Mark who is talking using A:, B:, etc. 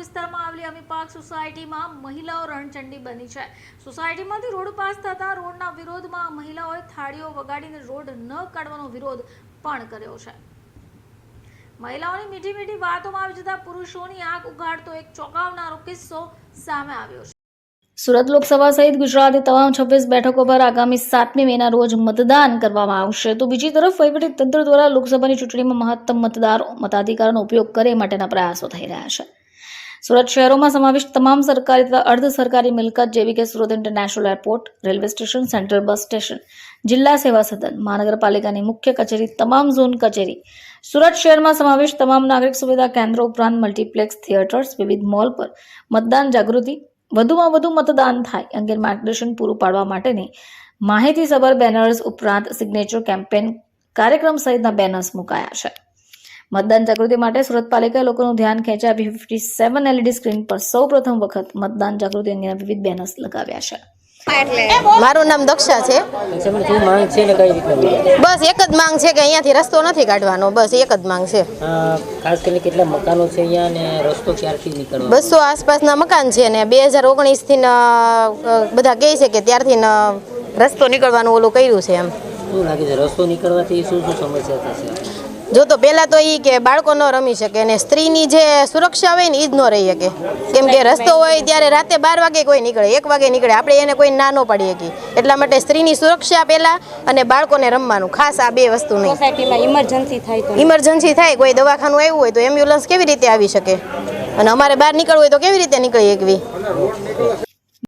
A: વિસ્તારમાં આવેલી અમીપાક સોસાયટીમાં મહિલાઓ રણચંડી બની છે. સોસાયટીમાંથી રોડ પાસ થતા રોડના વિરોધમાં મહિલાઓએ થાળીઓ વગાડીને રોડ ન કાઢવાનો વિરોધ પણ કર્યો છે. મહિલાઓની મીઠી મીઠી વાતોમાં આવી જતા પુરુષોની આંખ ઉઘાડતો એક ચોંકાવનારો કિસ્સો સામે આવ્યો છે. સુરત લોકસભા સહિત ગુજરાતની તમામ છવ્વીસ બેઠકો પર આગામી સાતમી મેના રોજ મતદાન કરવામાં આવશે. તો બીજી તરફ વહીવટી તંત્ર દ્વારા લોકસભાની ચૂંટણીમાં મહત્તમ મતદારો, મતાધિકારનો ઉપયોગ કરે માટેના પ્રયાસો થઈ રહ્યા છે. સુરત શહેરોમાં સમાવિષ્ટ તમામ સરકારી તથા અર્ધ સરકારી મિલકત જેવી કે Surat international airport, railway station, central bus station, જિલ્લા સેવા સદન, મહાનગરપાલિકાની મુખ્ય કચેરી, તમામ ઝોન કચેરી. સુરત શહેરમાં સમાવિષ્ટ તમામ નાગરિક સુવિધા કેન્દ્રો ઉપરાંત મલ્ટીપ્લેક્સ થિયેટર્સ, વિવિધ મોલ પર મતદાન જાગૃતિ, વધુમાં વધુ મતદાન થાય અંગે માર્ગદર્શન પૂરું પાડવા માટેની માહિતીસભર બેનર્સ ઉપરાંત સિગ્નેચર કેમ્પેન કાર્યક્રમ સહિતના બેનર્સ મુકાયા છે. મતદાન જાગૃતિ માટે સુરત પાલિકાએ લોકોનું ધ્યાન ખેંચ્યા ફિફ્ટી સેવન એલઈડી સ્ક્રીન પર સૌ પ્રથમ વખત મતદાન જાગૃતિ અંગેના વિવિધ બેનર્સ લગાવ્યા છે.
B: મારું નામ દક્ષા છે? બસ એક જ માંગ છે કે અહીંયાથી રસ્તો નથી કાઢવાનો. બસ એક જ માંગ છે.
C: ખાસ કરીને કેટલા મકાનો છે અહીંયા ને રસ્તો ક્યારથી નીકળવાનો?
B: બસો આસપાસના મકાન છે ને બે હજાર ઓગણીસથી બધા કહે છે કે ત્યારથી રસ્તો નીકળવાનું ઓલું કર્યું છે એમ.
C: શું લાગે છે રસ્તો નીકળવાથી શું શું સમસ્યા થશે?
B: જો તો પહેલાં તો એ કે બાળકો ન રમી શકે અને સ્ત્રીની જે સુરક્ષા હોય ને એ જ ન રહી શકે. કેમ કે રસ્તો હોય ત્યારે રાતે બાર વાગે કોઈ નીકળે એક વાગે નીકળે. આપણે એને કોઈ ના ન પાડીએ શકીએ એટલા માટે સ્ત્રીની સુરક્ષા પહેલાં અને બાળકોને રમવાનું ખાસ આ બે વસ્તુ નહીં.
D: સોસાયટીમાં ઇમરજન્સી થાય તો.
B: ઇમરજન્સી થાય કોઈ દવાખાનું આવ્યું હોય તો એમ્બ્યુલન્સ કેવી રીતે આવી શકે? અને અમારે બહાર નીકળવું હોય તો કેવી રીતે નીકળી શકવી